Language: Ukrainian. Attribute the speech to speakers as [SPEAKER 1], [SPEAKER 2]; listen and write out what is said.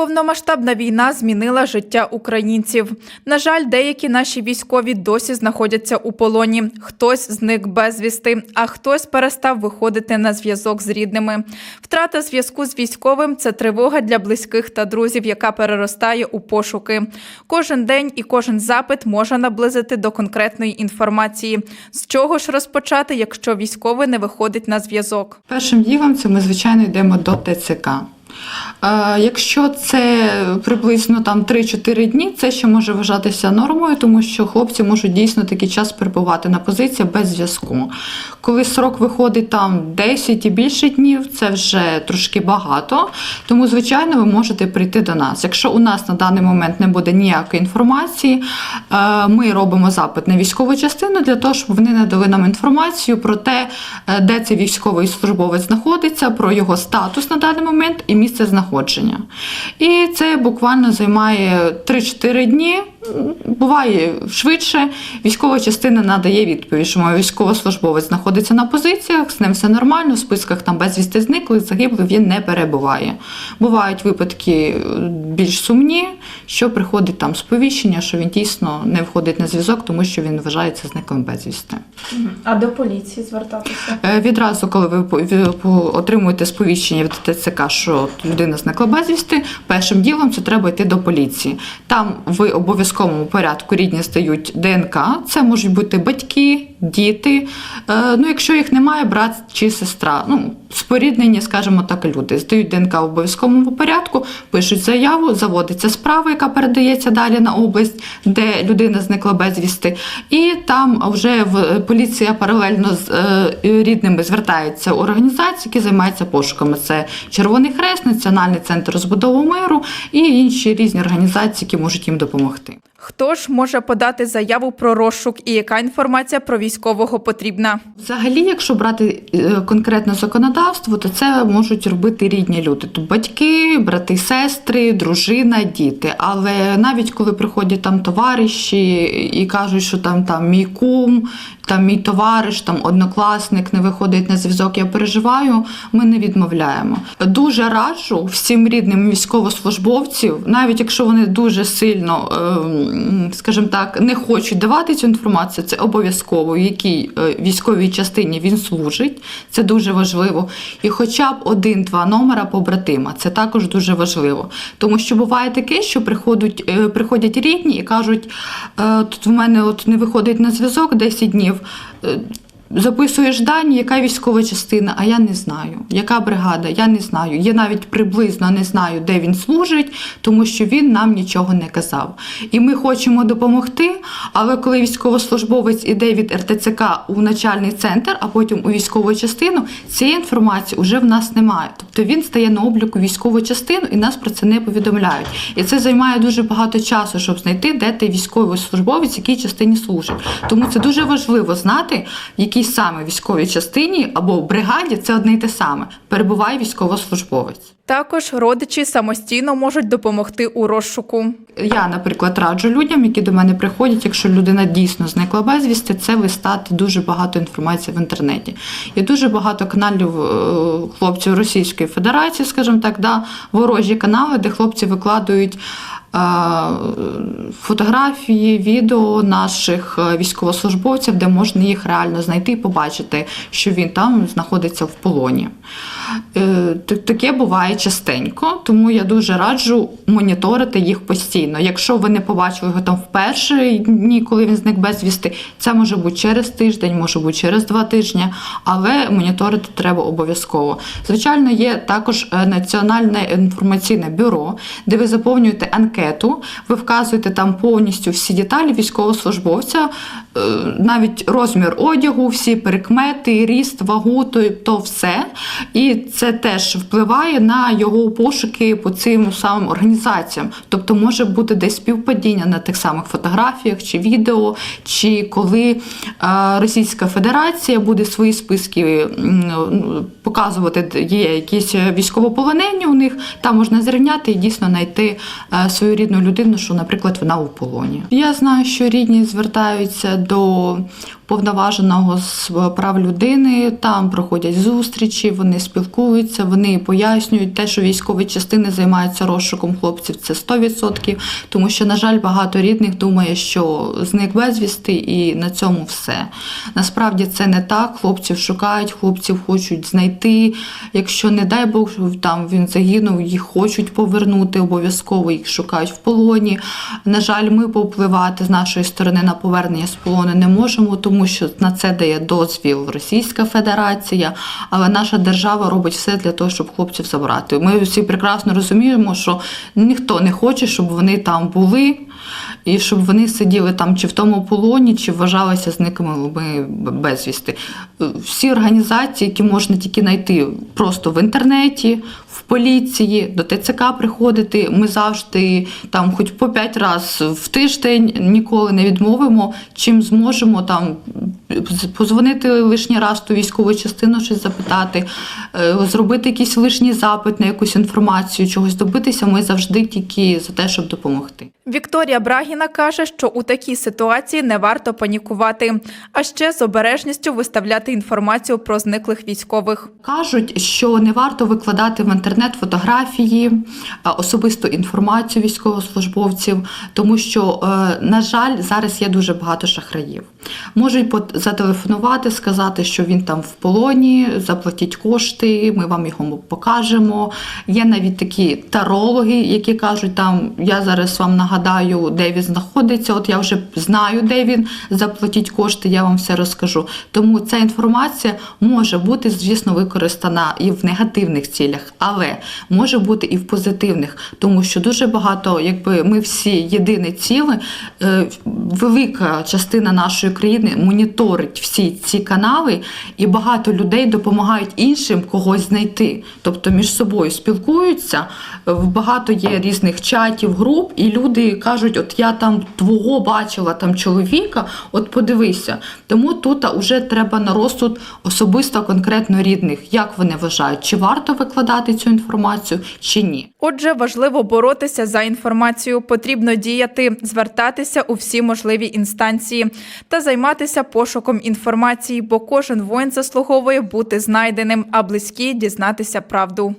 [SPEAKER 1] Повномасштабна війна змінила життя українців. На жаль, деякі наші військові досі знаходяться у полоні. Хтось зник безвісти, а хтось перестав виходити на зв'язок з рідними. Втрата зв'язку з військовим це тривога для близьких та друзів, яка переростає у пошуки. Кожен день і кожен запит може наблизити до конкретної інформації. З чого ж розпочати, якщо військовий не виходить на зв'язок?
[SPEAKER 2] Першим ділом це ми, звичайно, йдемо до ТЦК. Якщо це приблизно там 3-4 дні, це ще може вважатися нормою, тому що хлопці можуть дійсно такий час перебувати на позиції без зв'язку. Коли срок виходить там 10 і більше днів, це вже трошки багато. Тому, звичайно, ви можете прийти до нас. Якщо у нас на даний момент не буде ніякої інформації, е, ми робимо запит на військову частину для того, щоб вони надали нам інформацію про те, е, де цей військовий службовець знаходиться, про його статус на даний момент і місце знаходження. І це буквально займає 3-4 дні. Буває швидше. Військова частина надає відповідь, що мій військовослужбовець знаходиться на позиціях, з ним все нормально, в списках там безвісти зниклих, загиблих він не перебуває. Бувають випадки е, більш сумні, що приходить там сповіщення, що він дійсно не входить на зв'язок, тому що він вважається зниклим безвісти.
[SPEAKER 1] А до поліції звертатися?
[SPEAKER 2] Е, Відразу, коли ви отримуєте сповіщення від ТЦК, що людина зникла безвісти, першим ділом це треба йти до поліції. Там в обов'язковому порядку рідні стають ДНК. Це можуть бути батьки, діти. Е, Ну, якщо їх немає, брат чи сестра. Ну, споріднені, скажімо так, люди здають ДНК в обов'язковому порядку, пишуть заяву, заводиться справа, яка передається далі на область, де людина зникла безвісти. І там вже в поліція паралельно з е, рідними звертається у організації, які займаються пошуками. Це Червоний Хрест, Національний центр розбудови миру і інші різні організації, які можуть їм допомогти.
[SPEAKER 1] Хто ж може подати заяву про розшук і яка інформація про військового потрібна?
[SPEAKER 2] Взагалі, якщо брати конкретне конкретно законодавство, то це можуть робити рідні люди. Тобто батьки, брати, сестри, дружина, діти. Але навіть коли приходять там товариші і кажуть, що там, там мій кум, там мій товариш, там однокласник не виходить на зв'язок, я переживаю, ми не відмовляємо. Дуже раджу всім рідним військовослужбовців, навіть якщо вони дуже сильно, ем, скажімо так, не хочуть давати цю інформацію, це обов'язково, в якій е, військовій частині він служить. Це дуже важливо. І хоча б один-два номера побратима, це також дуже важливо. Тому що буває таке, що приходять, е, приходять рідні і кажуть, е, тут в мене от не виходить на зв'язок 10 днів. 呃 Записуєш дані, яка військова частина, а я не знаю. Яка бригада, я не знаю. Я навіть приблизно не знаю, де він служить, тому що він нам нічого не казав. І ми хочемо допомогти, але коли військовослужбовець іде від РТЦК у начальний центр, а потім у військову частину, цієї інформації вже в нас немає. Тобто він стає на обліку військову частину і нас про це не повідомляють. І це займає дуже багато часу, щоб знайти, де той військовий службовець, в якій частині служить. Тому це дуже важливо знати, в якій саме військовій частині або бригаді це одне й те саме. Перебуває військовослужбовець.
[SPEAKER 1] Також родичі самостійно можуть допомогти у розшуку.
[SPEAKER 2] Я, наприклад, раджу людям, які до мене приходять, якщо людина дійсно зникла безвісти, це листати дуже багато інформації в інтернеті. Є дуже багато каналів е, хлопців Російської Федерації, скажімо так, да, ворожі канали, де хлопці викладають. Е, Фотографії, відео наших е, військовослужбовців, де можна їх реально знайти і побачити, що він там знаходиться в полоні. Е, Таке буває частенько, тому я дуже раджу моніторити їх постійно. Якщо ви не побачили його там в перші дні, коли він зник безвісти, це може бути через тиждень, може бути через два тижні, але моніторити треба обов'язково. Звичайно, є також Національне інформаційне бюро, де ви заповнюєте анкету, ви вказуєте там повністю всі деталі військовослужбовця, навіть розмір одягу, всі перекмети, ріст, вагу, то, все. І це теж впливає на його пошуки по цим самим організаціям. Тобто може бути десь співпадіння на тих самих фотографіях чи відео, чи коли е, Російська Федерація буде свої списки показувати, є якісь військовополонені у них, там можна зрівняти і дійсно знайти е, свою рідну людину, що, наприклад, вона у полоні. Я знаю, що рідні звертаються до повноваженого з прав людини. Там проходять зустрічі, вони спілкуються, вони пояснюють те, що військові частини займаються розшуком хлопців. Це 100%, тому що, на жаль, багато рідних думає, що зник безвісти, і на цьому все. Насправді це не так. Хлопців шукають, хлопців хочуть знайти. Якщо не дай Бог, там він загинув, їх хочуть повернути, обов'язково їх шукають в полоні. На жаль, ми повпливати з нашої сторони на повернення з полону не можемо, тому що на це дає дозвіл Російська Федерація, але наша держава робить все для того, щоб хлопців забрати. Ми всі прекрасно розуміємо, що ніхто не хоче, щоб вони там були. І щоб вони сиділи там чи в тому полоні, чи вважалися зниклими безвісти. Всі організації, які можна тільки знайти просто в інтернеті, поліції, до ТЦК приходити. Ми завжди там, хоч по п'ять разів в тиждень ніколи не відмовимо. Чим зможемо там позвонити лишній раз ту військову частину, щось запитати, е, зробити якийсь лишній запит на якусь інформацію, чогось добитися. Ми завжди тільки за те, щоб допомогти.
[SPEAKER 1] Вікторія Брагіна каже, що у такій ситуації не варто панікувати, а ще з обережністю виставляти інформацію про зниклих військових.
[SPEAKER 2] Кажуть, що не варто викладати в інтернет фотографії, е, особисту інформацію військовослужбовців, тому що, е, на жаль, зараз є дуже багато шахраїв. Можуть зателефонувати, сказати, що він там в полоні, заплатіть кошти, ми вам його покажемо. Є навіть такі тарологи, які кажуть, там я зараз вам нагадаю, де він знаходиться. От я вже знаю, де він, заплатіть кошти, я вам все розкажу. Тому ця інформація може бути, звісно, використана і в негативних цілях, але може бути і в позитивних, тому що дуже багато, якби ми всі єдине ціле, е, велика частина нашої країни моніторить всі ці канали, і багато людей допомагають іншим когось знайти. Тобто між собою спілкуються. е, Багато є різних чатів, груп, і люди кажуть: от я там твого бачила там чоловіка, от подивися. Тому тут вже треба на розсуд особисто конкретно рідних, як вони вважають, чи варто викладати цю інформацію, чи ні.
[SPEAKER 1] Отже, важливо боротися за інформацію, потрібно діяти, звертатися у всі можливі інстанції та займатися пошуком інформації, бо кожен воїн заслуговує бути знайденим, а близькі дізнатися правду.